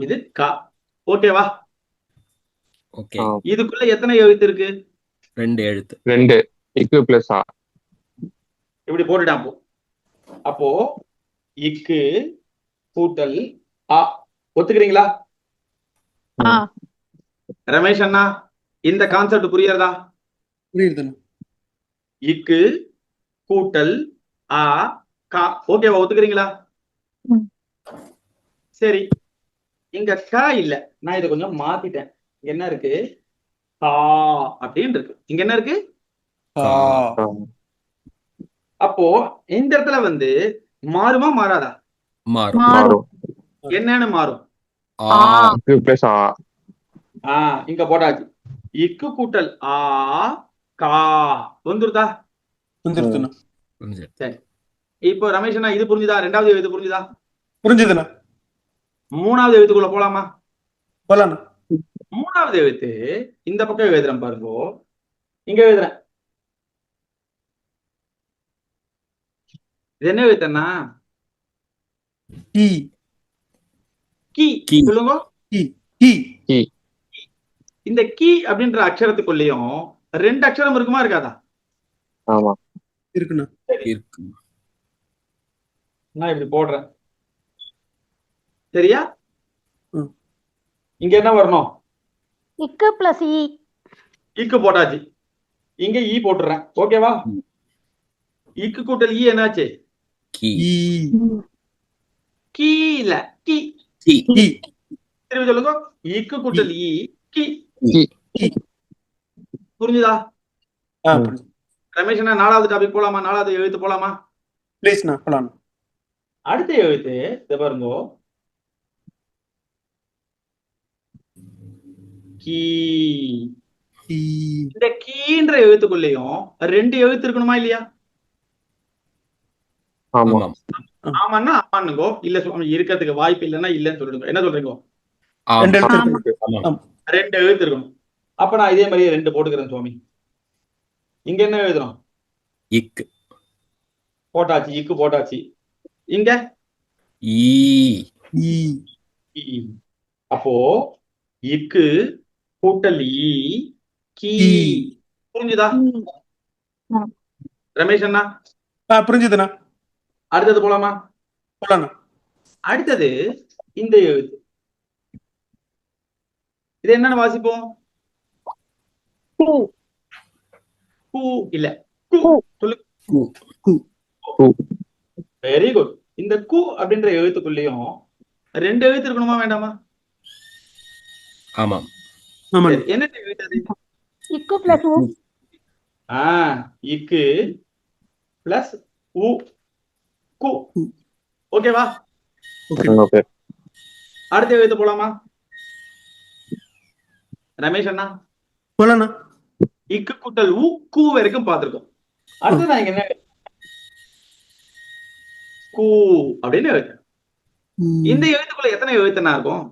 இது கா. ஓகேவா ஓகே. இதுக்குள்ள எத்தனை எழுத்து இருக்கு? ரெண்டு எழுத்து. ரெண்டு. இக்கு பிளஸ் ஆ. இப்படி போட்டுட்டான் போ அப்போ இக்கு கூட்டல் ஆ. ஒத்துக்கிறீங்களா? ஆ. ரமேஷ் அண்ணா இந்த கான்செப்ட் புரியுறதா புரியுதுண்ணா. இக்கு கூட்டல் ஆ கா. ஓகேவா ஒத்துக்கிறீங்களா. சரி. இங்க க இல்ல. நான் இதை கொஞ்சம் மாத்திட்டேன். இங்க என்ன இருக்கு? கா அப்படின்னு இருக்கு. இங்க என்ன இருக்கு? அப்போ இந்த இடத்துல வந்து மாறுமா மாறாதா? மாறும். என்னன்னு மாறும்? ஆ. ஆ. இக்கு பிளஸ் ஆ. ஆ இங்க போட்டாச்சு. இக்கு கூட்டல் ஆ கா. வந்துருதா? வந்துருதுண்ணா. புரிஞ்சுது. இப்போ ரமேஷ் அண்ணா இது புரிஞ்சுதா? ரெண்டாவது எழுத்து புரிஞ்சுதா? புரிஞ்சுதுண்ணா. மூணாவது எழுத்துக்குள்ள போலாமா? போலாண்ணா மூணாவது எழுத்து இந்த பக்கம் எழுதுறேன் பாருங்க. இங்க எழுதுறேன். இது என்ன கி. சொல்லுங்க. கி. இந்த கீ அப்படின்ற அக்ஷரத்துக்குள்ளேயும் ரெண்டு அக்ஷரம் இருக்குமா இருக்காதா? ஆமா. இருக்குண்ணா. இருக்கு. நான் இப்படி போடுறேன். சரியா. இங்க என்ன வரணும்? இக்கு பிளஸ் இ இக்கு போட்டாச்சு. இங்க ஈ போட்டுறேன். ஓகேவா. இக்கு கூட்டல் ஈ என்னாச்சு? கி. இ கீ. திரும்பி சொல்லுங்க. இக்கு கூட்டல் ஈ கீ. புரிஞ்சுதா? ரமேஷ் அண்ணா நாலாவது டாபிக் போலாமா? நாலாவது எழுத்து போலாமா? ப்ளீஸ்ண்ணா போலாண்ணா அடுத்த எழுத்து இத பாருங்க. கீ. கி. இந்த கீன்ற எழுத்துக்குள்ளேயும் ரெண்டு எழுத்து இருக்கணுமா இல்லையா? ஆமான்னா ஆமான்னுங்கோ. இல்ல சுவாமி இருக்கிறதுக்கு வாய்ப்பு இல்லைன்னா இல்லைன்னு சொல்லிடுங்க. என்ன சொல்றீங்க? ரெண்டு எழுத்து இருக்கணும். அப்ப நான் இதே மாதிரியே ரெண்டு போட்டுக்கிறேன் சுவாமி. இங்க என்ன எழுதுறோம்? இக்கு போட்டாச்சு. இக்கு போட்டாச்சு. இங்க? ஈ. இ ஈ. அப்போ இக்கு கூட்டல் ஈ கீ. புரிஞ்சுதா. ரமேஷ் அண்ணா. புரிஞ்சுதுண்ணா. அடுத்தது போலாமா? போலாண்ணா. அடுத்தது இந்த எழுத்து இது என்னன்னு வாசிப்போம்? கு. கூ இல்ல கு. கு. சொல்லு. கு கு. வெரி குட் இந்த கு அப்படின்ற எழுத்துக்குள்ளேயும் ரெண்டு எழுத்து இருக்கணுமா வேண்டாமா? ஆமாம். சரி, என்ன இக்கு பிளஸ் உ. ஆ இக்கு பிளஸ் உ கு. ஓகேவா ஓகே ஓகே அடுத்த எழுத்து போலாமா? ரமேஷ் அண்ணா? போலாண்ணா. இக்கு கூட்டல் உ கு வரைக்கும் பார்த்திருக்கோம். அடுத்து நான் என்ன கூ அப்படின்னு எழுத்து இந்த எழுத்துக்குள்ள எத்தனை எழுத்துனா இருக்கும்?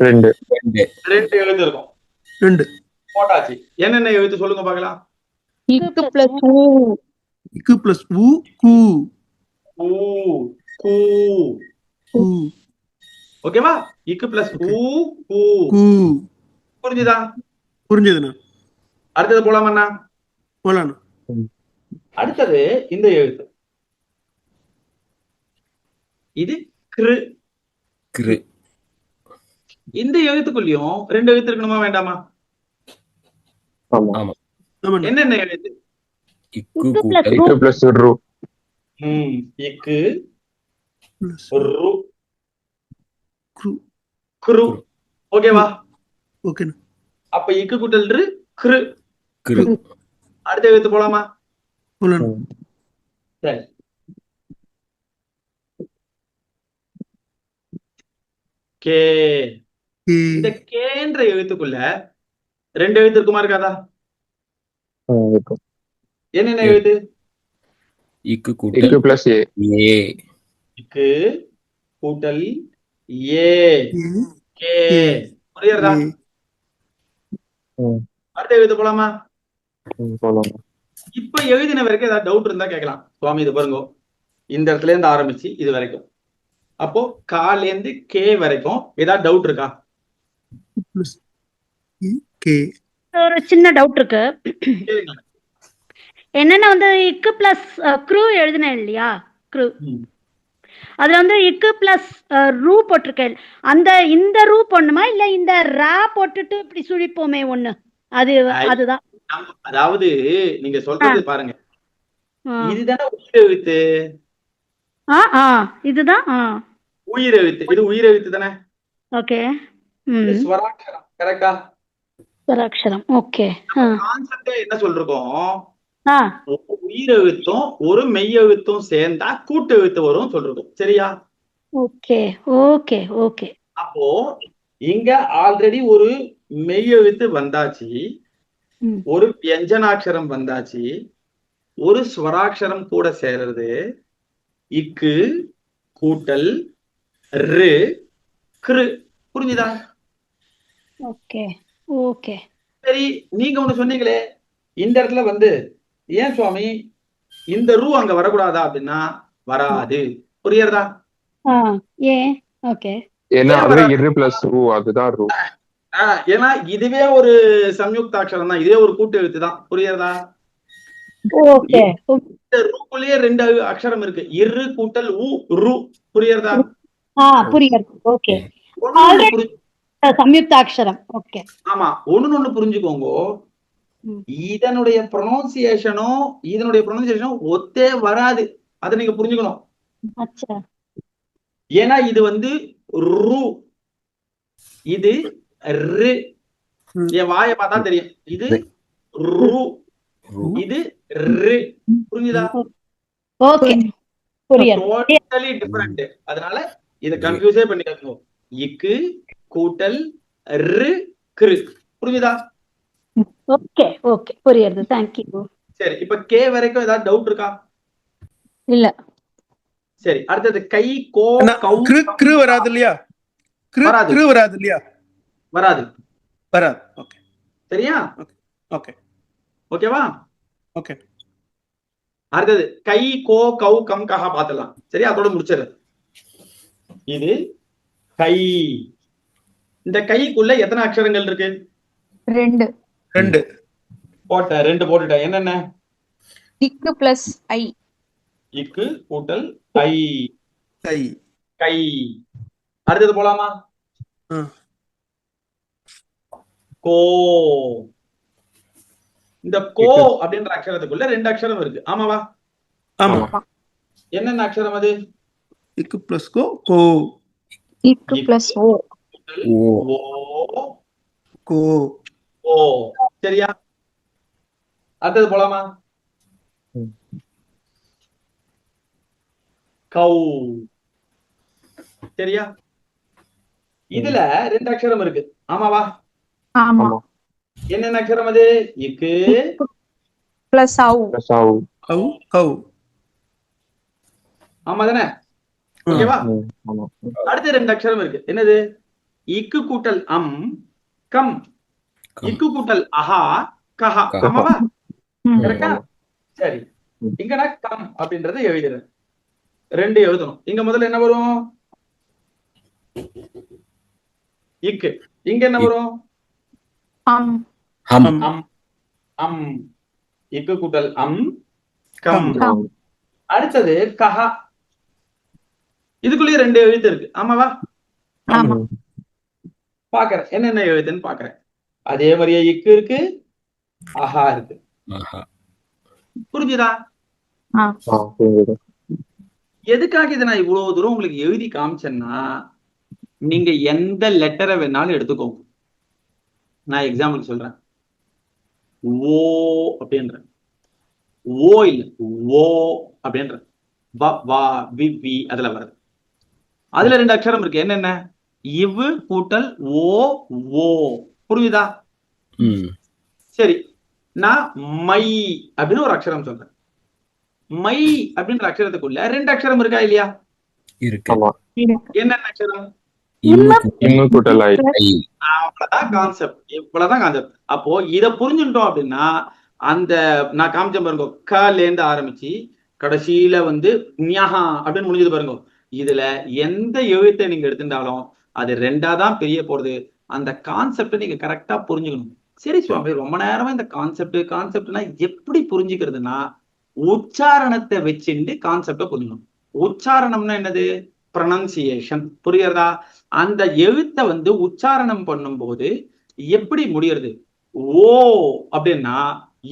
ரெண்டு. ரெண்டு. ரெண்டு எழுத்து இருக்கும் ரெண்டு. போட்டாச்சு. என்னென்ன எழுத்து சொல்லுங்க பார்க்கலாம். இக்கு பிளஸ் உ இக்கு பிளஸ் உ கு. கூ கூ. கு. ஓகேவா? இக்கு பிளஸ் ஊ கூ. கு. புரிஞ்சுதா? புரிஞ்சுதுண்ணா. அடுத்தது போலாமண்ணா? போலாண்ணா. அடுத்தது இந்த எழுத்து. இது கிரு. கிரு. இந்த எழுத்துக்குள்ளயும் ரெண்டு எழுத்து இருக்கணுமா வேண்டாமா? என்னென்ன எழுத்து? இக்கு குரு. ஓகேவா அப்ப இக்கு கூட்டல் ரு கிரு. கிரு. அடுத்த எழுத்து போலாமா? சரி. கி. இந்த கேன்ற எழுத்துக்குள்ள ரெண்டு எழுத்து இருக்குமா இருக்காதா? என்னென்ன எழுத்து? இக்கு கூட்டல் இக்கு பிளஸ் ஏ. இக்கு கூட்டல் ஏ. கே. புரியுறதா அடுத்த எழுத்து போலாமா? இப்ப எழுதின வரைக்கும் ஏதாவது டவுட் இருந்தா கேட்கலாம். சுவாமி இது பாருங்க. இந்த இடத்துல இருந்து ஆரம்பிச்சு இது வரைக்கும். அப்போ கால இருந்து கே வரைக்கும் ஏதாவது டவுட் இருக்கா? ஒரு சின்ன டவுட் இருக்கு. என்னன்னா வந்து இக்கு பிளஸ் க்ரூ எழுதினேன் இல்லையா? க்ரூ. அதுல வந்து இக்கு பிளஸ் ரூ போட்டிருக்கேன். அந்த இந்த ரூ போடணுமா? இல்ல இந்த ரா போட்டுட்டு இப்படி சுழிப்போமே ஒண்ணு? அது. அதுதான். அதாவது நீங்க சொல்றது பாருங்க. இதுதானே உயிரெழுத்து ஆ ஆ. இதுதான் ஆ. உயிரெழுத்து இது உயிரெழுத்து தானே? ஓகே. ஸ்வராட்சரம் கரெக்டா ஸ்வராட்சரம் ஓகே. கான்செப்டே என்ன சொல்றோம்? உயிரெழுத்தும் ஒரு மெய்யெழுத்தும் சேர்ந்தா கூட்டெழுத்து வரும் சொல்றோம். சரியா? Okay okay okay. அப்போ இங்க ஆல்ரெடி ஒரு மெய்யெழுத்து வந்தாச்சு. ஒரு வியஞ்சனாட்சரம் வந்தாச்சு ஒரு ஸ்வராட்சரம் கூட சேர்றது இக்கு கூட்டல் ரு கிரு. புரிஞ்சுதா? Okay okay. சரி நீங்க ஒண்ணு சொன்னீங்களே இந்த இடத்துல வந்து ஏன் சுவாமி இந்த ரூ அங்க வரக்கூடாதா அப்படின்னா வராது. புரியுறதா ஏன் ஓகே. ஏன்னா ஏன் அது வராது? இரு பிளஸ் ரூ அதுதான் ரூ. ஆஹ் ஏன்னா இதுவே ஒரு சம்யுக்தாட்சரம் தான் இதே ஒரு கூட்டு எழுத்து தான். புரியுறதா ஓகே. இந்த ரூக்குள்ளேயே ரெண்டு அக்ஷரம் இருக்கு. இரு கூட்டல் உ ரு. புரியுறதா புரியுது ஓகே. சம்யுக்தாட்சரம். ஓகே ஆமா ஒண்ணு ஒண்ணு புரிஞ்சுக்கோங்க. இதனுடைய ப்ரொனவுன்சியேஷனும் இதனுடைய ப்ரொனவுன்சியேஷனும் ஒத்தே வராது. அதை நீங்க புரிஞ்சுக்கணும். ஏன்னா இது வந்து ரு. இது ரு. என் வாயை பார்த்தா தெரியும். இது ரு. இது ரு. புரிஞ்சுதா? ஓகே டோட்டலி டிஃபரெண்ட் அதனால இத கன்ஃபியூஸே பண்ணிக்காதீங்க. இக்கு கூட்டல் ரு கிரு. புரிஞ்சுதா? Okay okay. புரியுது. தேங்க்யூ சரி இப்ப கே வரைக்கும் ஏதாவது டவுட் இருக்கா? இல்ல. சரி அடுத்தது கை கோ கவு கிரு கிரு வராது இல்லையா? கிரு வராது. கிரு வராது இல்லையா? வராது. வராது. ஓகே. சரியா? ஓகே. ஓகேவா? ஓகே. அடுத்தது கை கோ கவு கம் கஹா பாத்துலாம் சரி அதோட முடிச்சிரு இது கை. இந்த கைக்குள்ள எத்தனை அக்ஷரங்கள் இருக்கு? ரெண்டு. ரெண்டு. போட்ட ரெண்டு போட்டுட்டேன் என்னென்ன? இக்கு பிளஸ் ஐ. இக்கு கூட்டல் ஐ. கை கை. அடுத்தது போலாமா. கோ. இந்த கோ அப்படின்ற அக்ஷரத்துக்குள்ள ரெண்டு அக்ஷரம் இருக்கு. ஆமாவா? ஆமா. என்னென்ன அக்ஷரம் அது? இக்கு பிளஸ் கோ கோ. இக்கு பிளஸ் ஓ. ஓ ஓ. கோ. ஓ சரியா? அடுத்தது போலாமா. கௌ. சரியா? இதுல ரெண்டு அக்ஷரம் இருக்கு. ஆமாவா ஆமா. ஆமா. என்னென்ன அக்ஷரம் அது? இக்கு. பிளஸ் ஆவு பிளஸ் ஆவு கவு கவு ஆமா தானே ஓகேவா? அடுத்த ரெண்டு அக்ஷரம் இருக்கு. என்னது? இக்கு கூட்டல் அம் கம். இக்கு கூட்டல் அஹா கஹா. ஆமாவா. கரெக்டா. சரி. இங்க நான் கம் அப்படின்றத எழுதுறேன் ரெண்டு எழுதணும். இங்க முதல்ல என்ன வரும்? இக்கு. இங்க என்ன. வரும்? அம். அம். இக்கு கூட்டல் அம். கம். அடுத்தது கஹா. இதுக்குள்ளேயே ரெண்டு எழுத்து இருக்கு. ஆமாவா? பாக்குறேன். என்னென்ன எழுத்துன்னு பாக்குறேன். அதே மாதிரியே இக்கு இருக்கு அஹா இருக்கு. புரிஞ்சுதா? எதுக்காக இதை நான் இவ்வளவு தூரம் உங்களுக்கு எழுதி காமிச்சேன்னா நீங்க எந்த லெட்டரை வேணாலும் எடுத்துக்கோங்க. நான் எக்ஸாம்பிள் சொல்றேன். ஓ அப்படின்றேன். ஓ இல்ல. ஓ வா வி வி அதுல வருது. அதுல ரெண்டு அக்ஷரம் இருக்கு. என்னென்ன? இவ் கூட்டல் ஓ ஓ. புரியுதா சரி. நான் மை அப்படின்னு ஒரு அக்ஷரம் சொல்றேன். மை அப்படின்ற அக்ஷரத்துக்குள்ள ரெண்டு அக்ஷரம் இருக்கா இல்லையா? என்னென்ன அக்ஷரம்? அவ்வளவுதான் கான்செப்ட் இவ்வளவுதான் கான்செப்ட் அப்போ இத புரிஞ்சுட்டோம் அப்படின்னா அந்த நான் காமிச்சேன் பாருங்க கல இருந்து ஆரம்பிச்சு கடைசியில வந்து ஞஹா அப்படின்னு முடிஞ்சது பாருங்க. இதுல எந்த எழுத்தை நீங்க எடுத்துட்டாலும் அது ரெண்டா தான் பிரிய போறது அந்த கான்செப்டை நீங்க கரெக்டா புரிஞ்சுக்கணும். சரி சுவாமி ரொம்ப நேரமா இந்த கான்செப்ட் கான்செப்ட்னா எப்படி புரிஞ்சுக்கிறதுனா உச்சாரணத்தை வச்சுட்டு கான்செப்டை புரிஞ்சுக்கணும். உச்சாரணம்னா என்னது? ப்ரொனன்சியேஷன் புரியுறதா அந்த எழுத்தை வந்து உச்சாரணம் பண்ணும்போது எப்படி முடியறது ஓ அப்படின்னா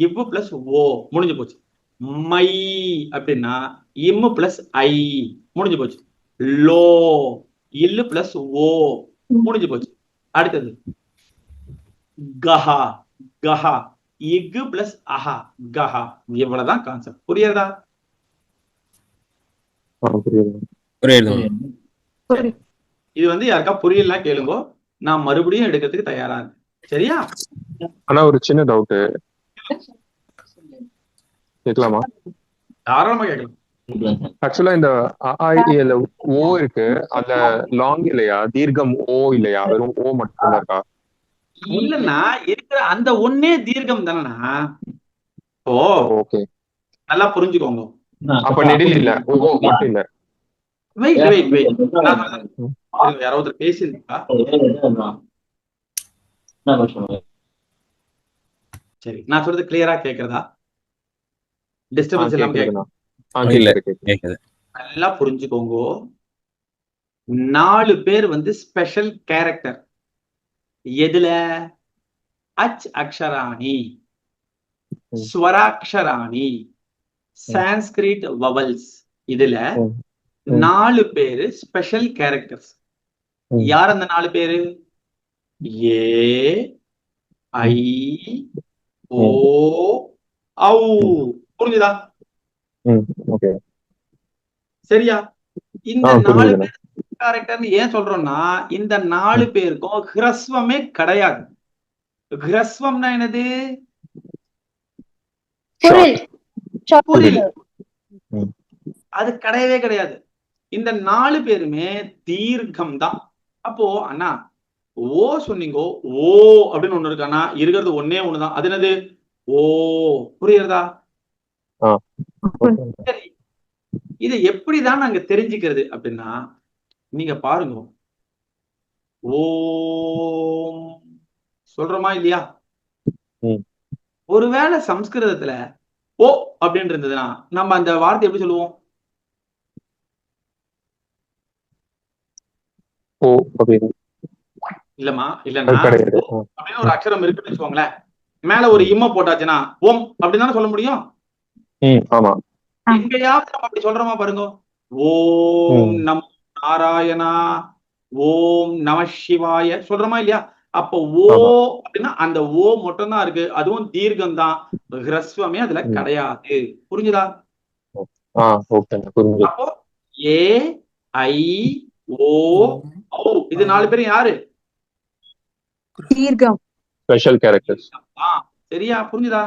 இவ்வு பிளஸ் ஓ முடிஞ்சு போச்சு. மை அப்படின்னா இம்மு பிளஸ் ஐ முடிஞ்சு போச்சு. லோ இல்லு பிளஸ் ஓ முடிஞ்சு போச்சு. அடுத்தது. கஹா. கஹா. இக்கு பிளஸ் அஹா. கஹா. இவ்வளவுதான் கான்செப்ட் புரியுறதா ஆ, புரியுது. புரியுது. புரியுது. இது வந்து யாருக்கா புரியலாம் கேளுங்க. நான் மறுபடியும் எடுக்கிறதுக்கு தயாரா இருக்கேன். சரியா? ஆனா ஒரு சின்ன டவுட் கேட்கலாமா? தாராளமா கேட்கலாம். ஆக்சுவலா இந்த அ, ஆ, இ, ஈ, ல ஓ இருக்கு. அதுல லாங் இல்லையா? தீர்க்கம் ஓ இல்லையா? வெறும் ஓ மட்டும் தான் இருக்கா? இல்லன்னா இருக்கிற அந்த ஒன்னே தீர்க்கம் தானேண்ணா. ஓ ஓகே. நல்லா புரிஞ்சுக்கோங்க. அப்ப நெடில் இல்ல. ஓ மட்டும் இல்ல. வெயிட் வெயிட் வெயிட் யாராவது பேசியிருந்தா. சரி நான் சொல்றது கிளியரா கேக்குறதா? டிஸ்டர்பன்ஸ் எல்லாம் கேட்க நல்லா புரிஞ்சுக்கோங்க. நாலு பேர் வந்து ஸ்பெஷல் கேரக்டர் எதுல? அச் அக்ஷராணி. ம். ஸ்வராக்ஷராணி. சான்ஸ்கிரிட் வவல்ஸ். இதுல. நாலு பேரு ஸ்பெஷல் கேரக்டர்ஸ். யார் அந்த நாலு பேரு? ஏ ஐ ஓ ஔ. புரிஞ்சுதா? சரியா? இந்த நாலு. பேர் கேரக்டர்னு ஏன் சொல்றோம்னா இந்த நாலு பேருக்கும் ஹிரஸ்வமே கிடையாது. ஹிரஸ்வம்னா என்னது. அது கிடையவே கிடையாது. இந்த நாலு பேருமே தீர்க்கம் தான் அப்போ அண்ணா ஓ சொன்னீங்கோ ஓ அப்படின்னு ஒண்ணு இருக்கானா இருக்கிறது ஒன்னே ஒண்ணுதான். அது என்னது? ஓ. புரியுறதா இதை எப்படிதான் நாங்க தெரிஞ்சுக்கிறது அப்படின்னா நீங்க பாருங்க. ஓம். சொல்றோமா இல்லையா. ஒருவேளை சம்ஸ்கிருதத்துல ஓ அப்படின்னு இருந்ததுன்னா நம்ம அந்த வார்த்தை எப்படி சொல்லுவோம்? ஓ இல்லம்மா இல்லன்னா. அப்படின்னு ஒரு அக்ஷரம் இருக்குன்னு வச்சுக்கோங்களேன். மேல ஒரு இம்ம போட்டாச்சுன்னா ஓம் அப்படின்னு தானே சொல்ல முடியும்? ஆமா. எங்கேயாவது நம்ம அப்படி சொல்றோமா பாருங்க. ஓம். நம நாராயணா ஓம் நம சிவாய. சொல்றோமா இல்லையா? அப்ப ஓ. அப்படின்னா அந்த ஓ மட்டும் தான் இருக்கு. அதுவும் தீர்க்கம் தான் ஹிரஸ்வமே அதுல. கிடையாது. புரிஞ்சுதா? ஆ ஓகே புரிஞ்சு அப்போ ஏ ஐ ஓ ஓ இது நாலு பேரும் யாரு? தீர்க்கம். ஸ்பெஷல் கேரக்டர்ஸ் சரியா? புரிஞ்சுதா.